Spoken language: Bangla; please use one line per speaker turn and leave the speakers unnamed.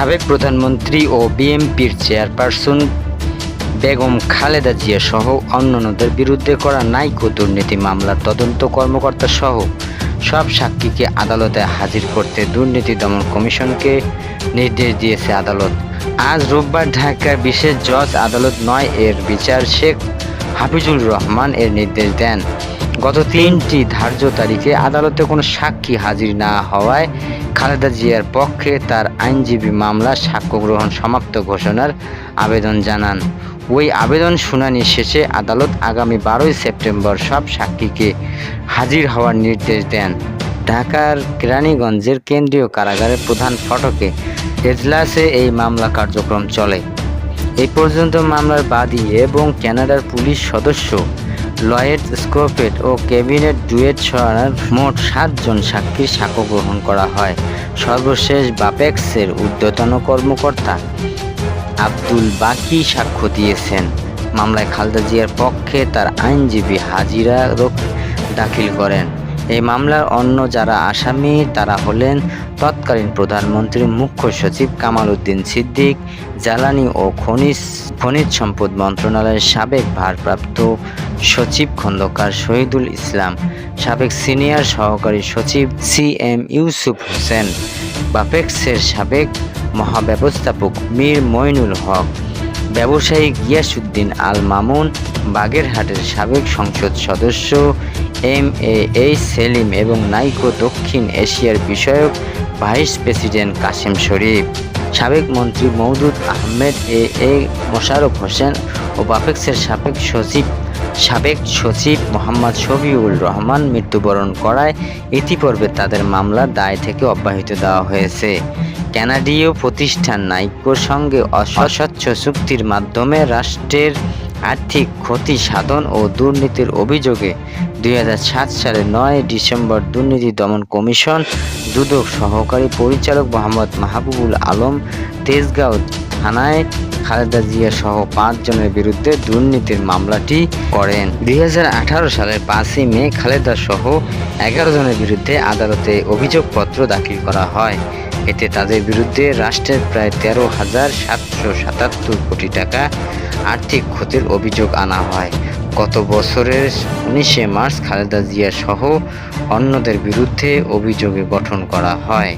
সাবেক প্রধানমন্ত্রী ও বিএনপির চেয়ারপারসন বেগম খালেদা জিয়া সহ অন্যান্যদের বিরুদ্ধে করা নাইকো দুর্নীতি মামলার তদন্ত কর্মকর্তা সহ সব সাক্ষীকে আদালতে হাজির করতে দুর্নীতি দমন কমিশনকে নির্দেশ দিয়েছে আদালত। আজ রোববার ঢাকার বিশেষ জজ আদালত নয় এর বিচার শেখ হাফিজুর রহমান এর নির্দেশ দেন। গত তিনটি ধার্য তারিখে আদালতে কোনো সাক্ষী হাজির না হওয়ায় খালেদা জিয়ার পক্ষে তার আইনজীবী মামলা সাক্ষ্য গ্রহণ সমাপ্ত ঘোষণার আবেদন জানান। ওই আবেদন শুনানি শেষে আদালত আগামী বারোই সেপ্টেম্বর সব সাক্ষীকে হাজির হওয়ার নির্দেশ দেন। ঢাকার কেরানীগঞ্জের কেন্দ্রীয় কারাগারের প্রধান ফটকে এজলাসে এই মামলা কার্যক্রম চলে। এই পর্যন্ত মামলার বাদী এবং কানাডার পুলিশ সদস্য লয়েড স্কোপেট ও ক্যাবিনেট ডুয়েট সহ মোট সাতজন সাক্ষীর সাক্ষ্য গ্রহণ করা হয়। সর্বশেষ বাপেক্সের ঊর্ধ্বতন কর্মকর্তা আব্দুল বাকি সাক্ষ্য দিয়েছেন। মামলায় খালদা জিয়ার পক্ষে তার আইনজীবী হাজিরা দাখিল করেন। এই মামলার অন্য যারা আসামি, তারা হলেন তৎকালীন প্রধানমন্ত্রীর মুখ্য সচিব কামাল উদ্দিন সিদ্দিক, জ্বালানি ও খনিজ খনিজ সম্পদ মন্ত্রণালয়ের সাবেক ভারপ্রাপ্ত সচিব খন্দকার শহীদুল ইসলাম, সাবেক সিনিয়র সহকারী সচিব সি এম ইউসুফ হোসেন, বাপেক্সের সাবেক মহাব্যবস্থাপক মীর মইনুল হক, ব্যবসায়ী গিয়াসুদ্দিন আল মামুন, বাগেরহাটের সাবেক সংসদ সদস্য এম এ এইচ সেলিম এবং নাইকো দক্ষিণ এশিয়ার বিষয়ক ভাইস প্রেসিডেন্ট কাসেম শরীফ, সাবেক মন্ত্রী মওদুদ আহমেদ এ এ মোশারফ হোসেন ও বাপেক্সের সাবেক সচিব সাবেক সচিব মোহাম্মদ শফিউল রহমান মৃত্যুবরণ করায় ইতিপূর্বে তাদের মামলার দায় থেকে অব্যাহতি দেওয়া হয়েছে। কানাডীয় প্রতিষ্ঠান নাইকোর সঙ্গে অস্বচ্ছ চুক্তির মাধ্যমে রাষ্ট্রের আর্থিক ক্ষতি সাধন ও দুর্নীতির অভিযোগে দুই হাজার সাত সালের নয় ডিসেম্বর দুর্নীতি দমন কমিশন দুদক সহকারী পরিচালক মোহাম্মদ মাহবুবুল আলম তেজগাঁও থানায় খালেদা জিয়া সহ পাঁচজনের বিরুদ্ধে দুর্নীতির মামলাটি করেন। দুই হাজার আঠারো সালের পাঁচই মে খালেদা সহ এগারো জনের বিরুদ্ধে আদালতে অভিযোগপত্র দাখিল করা হয়। এতে তাদের বিরুদ্ধে রাষ্ট্রের প্রায় তেরো হাজার সাতশো সাতাত্তর কোটি টাকা আর্থিক ক্ষতির অভিযোগ আনা হয়। গত বছরের উনিশে মার্চ খালেদা জিয়া সহ অন্যদের বিরুদ্ধে অভিযোগে গঠন করা হয়।